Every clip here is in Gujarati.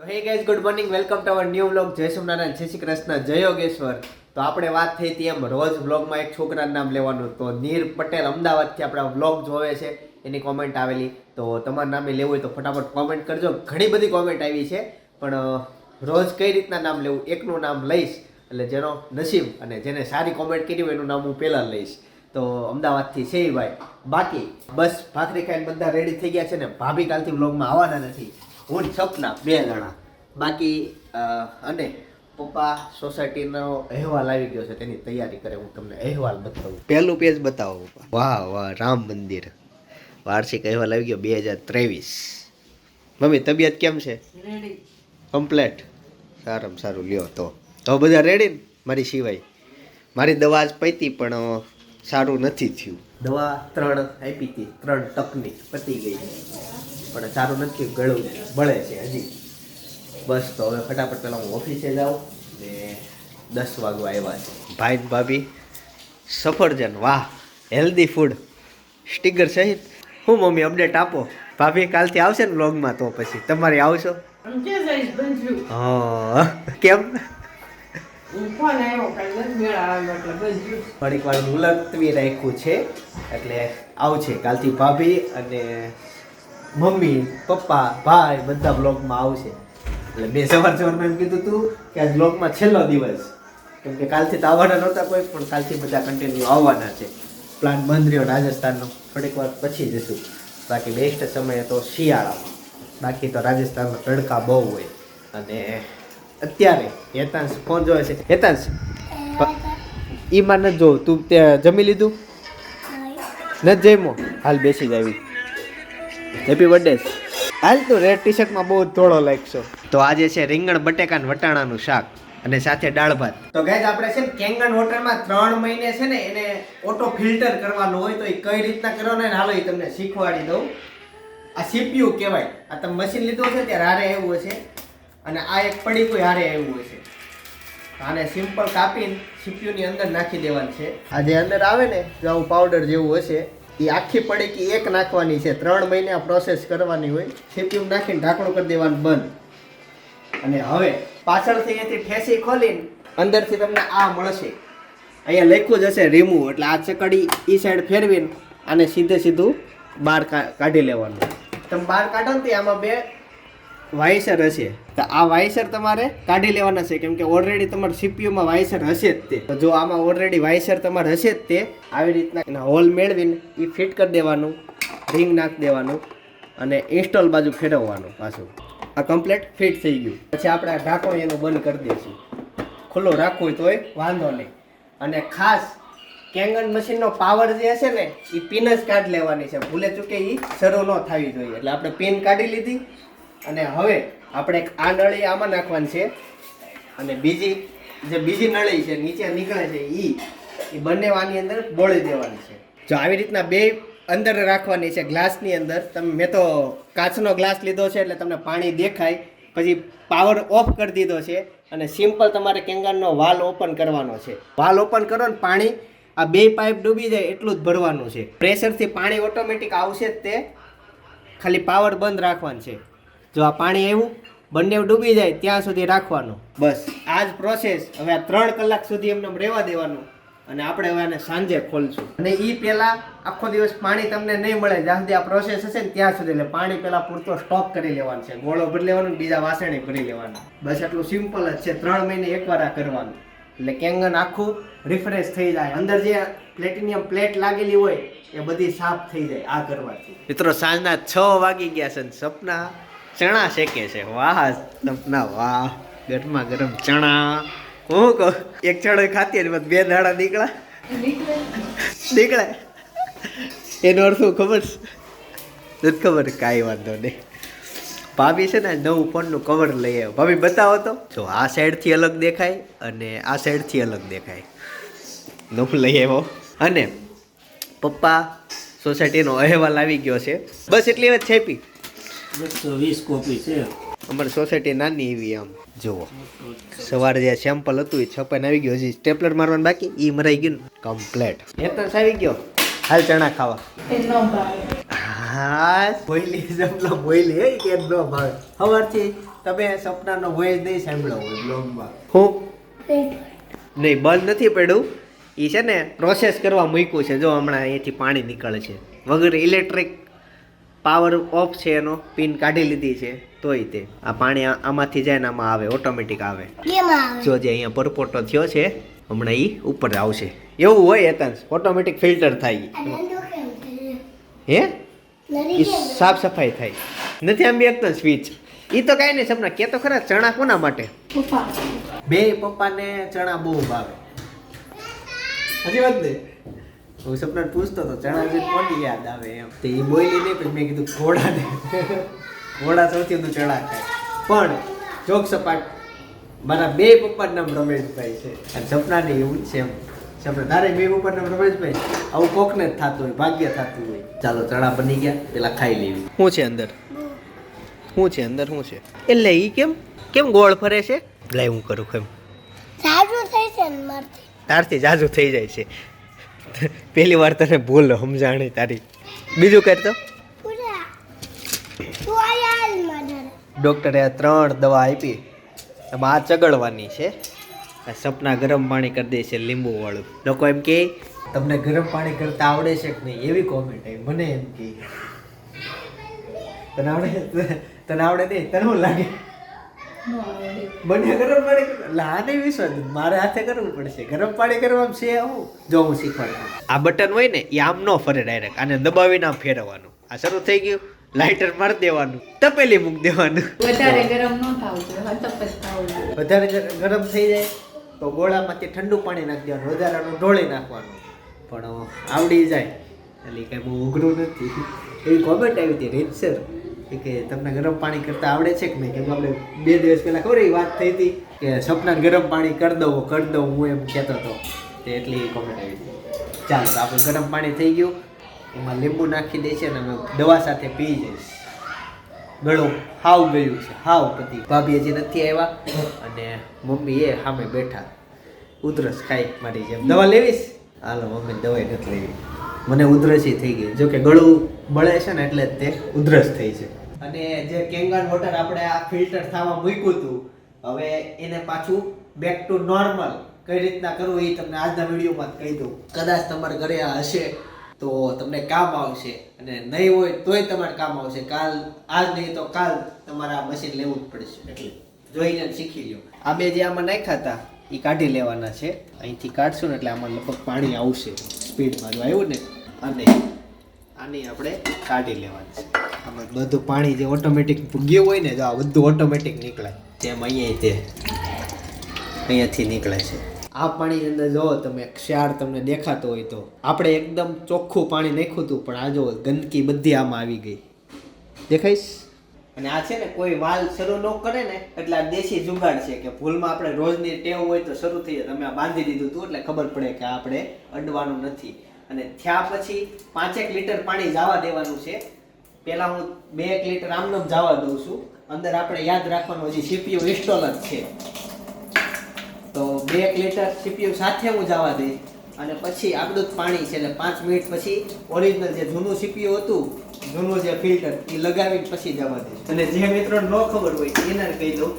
તો hey guys good morning welcome to our new vlog જય સોમનારાયણ જય શ્રી કૃષ્ણ. જય યોગેશ્વર. તો આપણે વાત થઈ હતી એમ રોજ વ્લોગમાં એક છોકરાનું નામ લેવાનું. તો નીર પટેલ અમદાવાદથી આપણા વ્લોગ જોવે છે. એની કોમેન્ટ આવેલી. તો તમારું નામે લેવું હોય તો ફટાફટ કોમેન્ટ કરજો. ઘણી બધી કોમેન્ટ આવી છે. પણ રોજ કઈ રીતના નામ લેવું? એકનું નામ લઈશ. એટલે જેનો નસીબ અને જેને સારી કોમેન્ટ કરી હોય એનું નામ હું પહેલાં લઈશ. તો અમદાવાદથી છે ભાઈ બાકી બસ, ભાખરી ખાઈને બધા રેડી થઈ ગયા છે ને. ભાભી કાલથી વ્લોગમાં આવવાના નથી. હું સપના બે જણા. બાકી અને પપ્પા સોસાયટીનો અહેવાલ આવી ગયો છે તેની તૈયારી કરે હું તમને અહેવાલ બતાવું. પહેલું પેજ બતાવો પપ્પા. વાહ વાહ રામ મંદિર. વાર્ષિક અહેવાલ આવી ગયો બે હજાર ત્રેવીસ. મમ્મી તબિયત કેમ છે? કમ્પ્લેટ સારામાં સારું લ્યો તો. હવે બધા રેડી ને? મારી સિવાય. મારી દવા જ પૈતી પણ સારું નથી થયું. દવા ત્રણ આપી હતી ત્રણ ટકની પતી ગઈ. પણ સારું નથી ગળું બળે છે હજી. બસ તો હવે ફટાફટ પહેલાં હું ઓફિસે જાઉં ને દસ વાગવા આવ્યા છે. ભાઈ ભાભી સફરજન વાહ હેલ્ધી ફૂડ સ્ટીકર સહિત. હું મમ્મી અપડેટ આપો? ભાભી કાલથી આવશે ને બ્લોગમાં તો પછી. તમારે આવશો? આમ કે જઈશ કેમ? થોડીક વાર મુલતવી રાખ્યું છે, એટલે આવશે. કાલથી ભાભી અને મમ્મી, પપ્પા, ભાઈ બધા બ્લોગમાં આવશે. એટલે મેં સવાર સવારમાં એમ કીધું હતું કે આજ બ્લોગમાં છેલ્લો દિવસ. કેમ કે કાલથી તો આવવાના નહોતા કોઈ, પણ કાલથી બધા કન્ટિન્યુ આવવાના છે. પ્લાન બંધ રહ્યો રાજસ્થાનનો. થોડીક વાર પછી જશું. બાકી બેસ્ટ સમય તો શિયાળામાં. બાકી તો રાજસ્થાનમાં તડકા બહુ હોય. અને અત્યારે હેતાંશ ફોન જોવે છે. હેતાંશ ઈ માં નથી જોવું. તું ત્યાં જમી લીધું? નથી જમ્યો? હાલ બેસી જાવી આવી. હેપી બર્થડે હાલ તું રેડ ટી શર્ટમાં બહુ ધોળો લાગશો. તો આજે છે રીંગણ બટેકા વટાણાનું શાક અને સાથે દાળ ભાત. તો ગાઈઝ આપણે છે ને કેંગન હોટલમાં ત્રણ મહિને છે ને એને ઓટો ફિલ્ટર કરવાનો હોય તો એ કઈ રીતના કરવાનો હોય હાલો એ તમને શીખવાડી દઉં. આ સીપીયુ કહેવાય. આ તમે મશીન લીધું છે ત્યારે હારે એવું હશે. અને આ એક પડી કોઈ હારે આવ્યું હોય છે. આને સિમ્પલ કાપીને સીપીયુની અંદર નાખી દેવાનું છે. આ જે અંદર આવે ને જો આવું પાવડર જેવું હશે એ આખી પડીકી એક નાખવાની છે. ત્રણ મહિને પ્રોસેસ કરવાની હોય. સીપીયુ નાખીને ઢાંકણું કરી દેવાનું બંધ. અને હવે પાછળથી એથી ઠેસી ખોલીને અંદરથી તમને આ મળશે. અહીંયા લખ્યું જ હશે રીમૂવ એટલે આ ચકડી એ સાઈડ ફેરવીને આને સીધે સીધું બહાર કાઢી લેવાનું. તમે બહાર કાઢો ને તો આમાં બે વાઇસર હશે. તો આ વાયસર તમારે કાઢી લેવાના છે. કેમ કે ઓલરેડી તમારે સીપીયુમાં વાયસર હશે જ તે. જો આમાં ઓલરેડી વાયસર તમારે હશે જ તે, આવી રીતના એના હોલ મેળવીને એ ફિટ કરી દેવાનું રિંગ નાખી દેવાનું અને ઇન્સ્ટોલ બાજુ ફેરવવાનું પાછું. આ કમ્પ્લેટ ફિટ થઈ ગયું. પછી આપણે આ ઢાંકણું એનું બંધ કરી દઈશું. ખુલ્લો રાખવું તોય વાંધો નહીં. અને ખાસ કેંગન મશીનનો પાવર જે હશે ને એ પિન જ કાઢી લેવાની છે. ભૂલે ચૂકે એ શરૂ ન થવી જોઈએ. એટલે આપણે પિન કાઢી લીધી. અને હવે આપણે આ નળી આમાં નાખવાની છે. અને બીજી જે બીજી નળી છે, નીચે નીકળે છે એ એ બંને આની અંદર બોળી દેવાની છે. જો આવી રીતના બે અંદર રાખવાની છે ગ્લાસની અંદર. તમે, મેં તો કાચનો ગ્લાસ લીધો છે એટલે તમને પાણી દેખાય. પછી પાવર ઓફ કરી દીધો છે અને સિમ્પલ તમારે કેંગાનનો વાલ ઓપન કરવાનો છે. વાલ ઓપન કરો ને પાણી આ બે પાઇપ ડૂબી જાય એટલું જ ભરવાનું છે. પ્રેશરથી પાણી ઓટોમેટિક આવશે જ તે. ખાલી પાવર બંધ રાખવાનું છે. જો આ પાણી આવ્યું બંને ડૂબી જાય ત્યાં સુધી રાખવાનું. બસ આ જ પ્રોસેસ હવે આ ત્રણ કલાક સુધી એમને રહેવા દેવાનું અને આપણે હવે આને સાંજે ખોલશું. અને એ પહેલાં આખો દિવસ પાણી તમને નહીં મળે જ્યાં સુધી આ પ્રોસેસ હશે ને ત્યાં સુધી. એટલે પાણી પહેલાં પૂરતો સ્ટોક કરી લેવાનો છે. ગોળો ભરી લેવાનું બીજા વાસણે ભરી લેવાના. બસ એટલું સિમ્પલ જ છે. ત્રણ મહિને એકવાર આ કરવાનું. એટલે કેંગન આખું રિફ્રેશ થઈ જાય. અંદર જે પ્લેટિનિયમ પ્લેટ લાગેલી હોય એ બધી સાફ થઈ જાય આ કરવાથી. મિત્રો સાંજના છ વાગી ગયા છે ને સપના. ચણા શેકે છે. વાહ સપના વાહ. ગરમા ગરમ ચણા. હું કહું, એક ચણો ખાતી અને બે દાડા નીકળે. નીકળે. એનો અર્થ શું ખબર? નથી ખબર, કાંઈ વાંધો નહીં. ભાભી છે ને, નવું ફોનનું કવર લઈ આવ્યો. ભાભી, બતાવો તો. જો આ સાઈડથી અલગ દેખાય અને આ સાઈડથી અલગ દેખાય. નવું લઈ આવ્યો. અને પપ્પા સોસાયટીનો અહેવાલ આવી ગયો છે. બસ એટલી વાત છેપી બસો વીસ કોપી છે. અમારી સોસાયટી નાની એવી આમ. જુઓ. સવારે જે સેમ્પલ હતું એ છપાઈને આવી ગયો. હજી સ્ટેપલર મારવાનું બાકી એ મરાઈ ગયું કમ્પ્લેટ હેતસ આવી ગયો. હાલ ચણા ખાવા. હા બોઈલી જમલો બોઈલી હે કે ન ભાવે. સવારથી તમે સપનાનો વોઇસ નહીં સાંભળો. હોય બ્લોગમાં હું નહીં બંધ નથી પડ્યું. એ છે ને પ્રોસેસ કરવા મૂક્યું છે. જો હમણાં અહીંયાથી પાણી નીકળે છે. વગર ઇલેક્ટ્રિક પાવર ઓફ છે એનો પિન કાઢી લીધી છે તોય તે. આ પાણી આમાંથી જાય ને આમાં આવે ઓટોમેટિક આવે. જો જે અહીંયા પરપોટો થયો છે હમણાં એ ઉપર આવશે. એવું હોય એતાંશ ઓટોમેટિક ફિલ્ટર થાય હે? એ સાફ સફાઈ થાય. નથી આમ બી એકદમ સ્વિચ. એ તો કાંઈ નહીં સપના કે તો ખરા ચણા કોના માટે? બે પપ્પાને ચણા બહુ ભાવે. હજી વાત ને હું સપના પૂછતો હતો ચણા જે કોની યાદ આવે એમ. તો એ બોલી નહીં પછી મેં કીધું ઘોડાને. ઘોડા સૌથી વધુ ચણા ખાય. પણ જોક સપાટ મારા બે પપ્પાનું નામ રમેશભાઈ છે. અને સપનાને એવું જ છે એમ. સપના તારે બે પપ્પાનું નામ રમેશભાઈ? આવું કોકને જ થતું હોય ભાગ્ય થતું હોય. ચાલો ચણા બની ગયા પેલા ખાઈ લેવી. શું છે અંદર? શું છે અંદર શું છે? એટલે એ કેમ? કેમ ગોળ ફરે છે? લાઈ હું કરું કેમ? જાજુ થઈ છે મારથી? તારથી જાજુ થઈ જાય છે. પહેલી વાર તને ભૂલ સમજાણી તારી. બીજું કરતો ડૉક્ટરે આ ત્રણ દવા આપી. એમાં આ ચગડવાની છે. આ સપના ગરમ પાણી કરી દે છે લીંબુ વાળું લોકો એમ કે તમને ગરમ પાણી કરતા આવડે છે કે નહીં? એવી કોમેન્ટ આવી. મને એમ કે. તને આવડે તને આવડે નહીં? તને શું લાગે? મને ગરમ પાણી એટલે વિશ્વાસ મારે હાથે કરવું પડશે. ગરમ પાણી કરવામાં છે હું? જો હું શીખવાડું. આ બટન હોય ને એ આમ ન ફરે ડાયરેક્ટ આને દબાવીને આમ ફેરવવાનું. આ શરૂ થઈ ગયું. લાઇટર મારી દેવાનું. તપેલી મૂક દેવાનું. વધારે ગરમ ન થવું વધારે ગર- ગરમ થઈ જાય તો ગોળામાંથી ઠંડુ પાણી નાખી દેવાનું વધારાનું ઢોળી નાખવાનું. પણ આવડી જાય. એટલે કાંઈ બહુ ઉઘરું નથી. એવી કોમેન્ટ આવી હતી રીતસર કે તમને ગરમ પાણી કરતા આવડે છે કે નહીં? કેમ આપણે બે દિવસ પહેલાં ખબર એ વાત થઈ હતી કે સપનાને ગરમ પાણી કરી દઉં કરી દઉં હું એમ કહેતો હતો. તે એટલી કોમેન્ટ આવી હતી. ચાલો, તો આપણે ગરમ પાણી થઈ ગયું. એમાં લીંબુ નાખી દે છે અને અમે દવા સાથે પી જઈશ. ગળું હાવ ગયું છે, હાવ પતિ. ભાભી હજી નથી આવ્યા અને મમ્મી એ સામે બેઠા. ઉધરસ ખાઈ મારી જેમ. દવા લેવીશ? હાલો, મમ્મી દવાઈ નથી લેવી. મને ઉધરસી થઈ ગઈ. જો કે ગળું બળે છે ને એટલે તે ઉધરસ થઈ છે. અને જે કેંગન વોટર આપણે આ ફિલ્ટર થવા મૂક્યું હતું, હવે એને પાછું બેક ટુ નોર્મલ કઈ રીતના કરવું એ તમને આજના વિડીયોમાં કહી દઉં. કદાચ તમારા ઘરે આ હશે તો તમને કામ આવશે અને નહીં હોય તોય તમારે કામ આવશે. કાલ, આજ નહીં તો કાલ તમારે આ મશીન લેવું જ પડશે. એટલે જોઈને શીખી લ્યો. આ બે જે આમાં નાખ્યા હતા, એ કાઢી લેવાના છે. અહીંથી કાઢશું ને એટલે આમાં લગભગ પાણી આવશે. સ્પીડમાં જો આવ્યું ને, અને આની આપણે કાઢી લેવાની છે. આમાં બધું પાણી જે ઓટોમેટિક ગયું હોય ને, જો આ બધું ઓટોમેટિક નીકળે. જેમ અહીંયા તે અહીંયાથી નીકળે છે. આ પાણીની અંદર જો તમે ક્ષાર તમને દેખાતો હોય તો, આપણે એકદમ ચોખ્ખું પાણી નાખ્યું હતું, પણ આ જો ગંદકી બધી આમાં આવી ગઈ. દેખાઈશ? અને આ છે ને, કોઈ વાલ શરૂ ન કરે ને, એટલે આ દેશી જુગાડ છે કે ભૂલમાં આપણે રોજની ટેવ હોય તો શરૂ થઈ જાય તમે આ બાંધી દીધું હતું એટલે ખબર પડે કે આપણે અડવાનું નથી. અને થયા પછી પાંચેક લીટર પાણી જવા દેવાનું છે. પહેલા હું બે એક લીટર આમનામ જવા દઉં છું. અંદર આપણે યાદ રાખવાનું, હજી સીપીયુ ઇન્સ્ટોલ જ છે. તો બે એક લીટર સીપીયુ સાથે હું જવા દઈશ. અને પછી આપણું જ પાણી છે, એટલે પાંચ મિનિટ પછી ઓરિજિનલ જે જૂનું સીપીયુ હતું, જૂનું જે ફિલ્ટર એ લગાવીને પછી જવા દઈશ. અને જે મિત્રો ન ખબર હોય એને કહી દઉં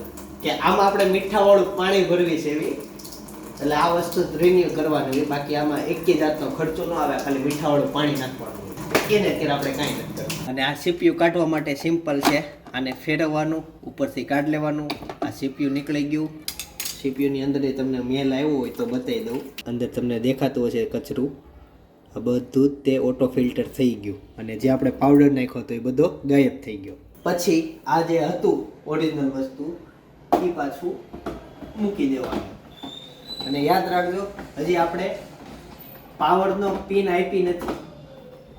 કે આમાં આપણે મીઠાવાળું પાણી ભરવી છે એવી. એટલે આ વસ્તુ રિન્યુ કરવાની બાકી આમાં એક જાતનો ખર્ચો ન આવે, ખાલી મીઠાવાળું પાણી નાખવાનું એને અત્યારે આપણે કાંઈ નથી કરવું અને આ સીપીયુ કાઢવા માટે સિમ્પલ છે. આને ફેરવવાનું, ઉપરથી કાઢ લેવાનું. આ સીપીયુ નીકળી ગયું. સીપીયુની અંદર તમને મેલ આવ્યો હોય તો બતાવી દઉં. અંદર તમને દેખાતું હશે કચરું. આ બધું જ તે ઓટો ફિલ્ટર થઈ ગયું. અને જે આપણે પાવડર નાખ્યો હતો એ બધો ગાયબ થઈ ગયો. પછી આ જે હતું ઓરિજિનલ વસ્તુ, એ પાછું મૂકી દેવાનું. અને યાદ રાખજો, હજી આપણે પાવરનો પિન આપી નથી.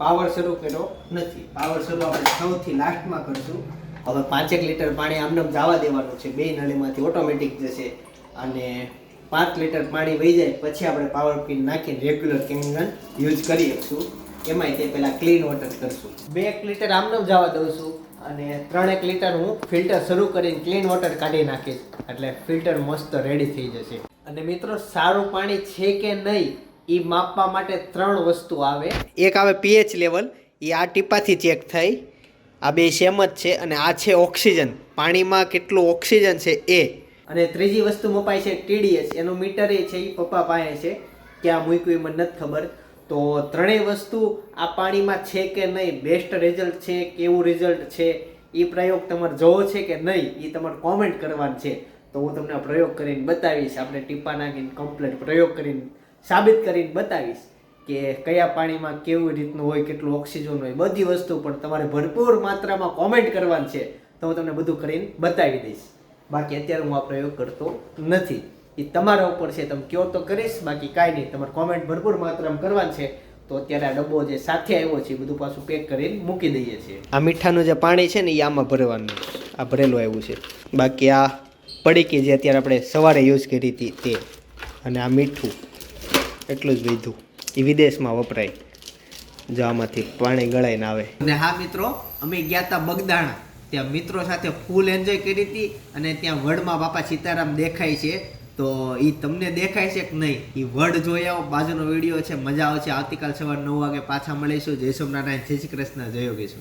પાવર શરૂ કર્યો નથી. પાવર શરૂ આપણે સૌથી લાસ્ટમાં કરશું. હવે પાંચેક લીટર પાણી આમને જવા દેવાનું છે. બે નળીમાંથી ઓટોમેટિક જશે અને પાંચ લીટર પાણી વહી જાય, પછી આપણે પાવર પિન નાખીને રેગ્યુલર કેંગન યુઝ કરી શકશું. એમાંય તે પહેલાં ક્લીન વોટર કરશું. બે એક લીટર આમને જવા દઉં છું અને ત્રણેક લીટર હું ફિલ્ટર શરૂ કરીને ક્લીન વોટર કાઢી નાખીશ. એટલે ફિલ્ટર મસ્ત રેડી થઈ જશે. અને મિત્રો, સારું પાણી છે કે નહીં? એ માપવા માટે ત્રણ વસ્તુ આવે. એક આવે પીએચ લેવલ એ આ ટીપાથી ચેક થાય આ બે સેમ જ છે અને આ છે ઓક્સિજન પાણીમાં કેટલું ઓક્સિજન છે એ. અને ત્રીજી વસ્તુ મપાય છે ટીડીએસ એનું મીટર એ છે એ પપ્પા પાસે છે. ક્યાં મૂક્યું એ મને નથી ખબર. તો ત્રણેય વસ્તુ આ પાણીમાં છે કે નહીં બેસ્ટ રિઝલ્ટ છે કેવું રિઝલ્ટ છે એ પ્રયોગ તમારે જોવો છે કે નહીં એ તમારે કોમેન્ટ કરવાનું છે. તો હું તમને પ્રયોગ કરીને બતાવીશ. આપણે ટીપા નાખીને કમ્પ્લેટ પ્રયોગ કરીને સાબિત કરીને બતાવીશ કે કયા પાણીમાં કેવું રીતનું હોય, કેટલું ઓક્સિજન હોય, બધી વસ્તુ પણ તમારે ભરપૂર માત્રામાં કોમેન્ટ કરવાનું છે તો હું તમને બધું કરીને બતાવી દઈશ. બાકી અત્યારે હું આ પ્રયોગ કરતો નથી. એ તમારા ઉપર છે, તમે કયો તો કરીશ, બાકી કાંઈ નહીં, તમારે કોમેન્ટ ભરપૂર માત્રામાં કરવાનું છે તો અત્યારે આ ડબ્બો જે સાથે આવ્યો છે બધું પાછું પેક કરીને મૂકી દઈએ છીએ. આ મીઠાનું જે પાણી છે ને એ આમાં ભરવાનું. આ ભરેલું આવ્યું છે. બાકી આ પડીકી જે અત્યારે આપણે સવારે યુઝ કરી હતી તે. અને આ મીઠું. એટલું જ વધ્યું એ વિદેશમાં વપરાય. જો આમાંથી પાણી ગળાઈને આવે. અને હા મિત્રો, અમે ગયા હતા બગદાણા. ત્યાં મિત્રો સાથે ફૂલ એન્જોય કરી હતી અને ત્યાં વડમાં બાપા સીતારામ દેખાય છે. તો એ તમને દેખાય છે કે નહીં? એ વડ જોઈ આવો, બાજુનો વીડિયો છે, મજા આવશે. આવતીકાલ સવાર નવ વાગે પાછા મળીશું. જય સોમનારાયણ જય શ્રી કૃષ્ણ, જય યોગેશ્વર.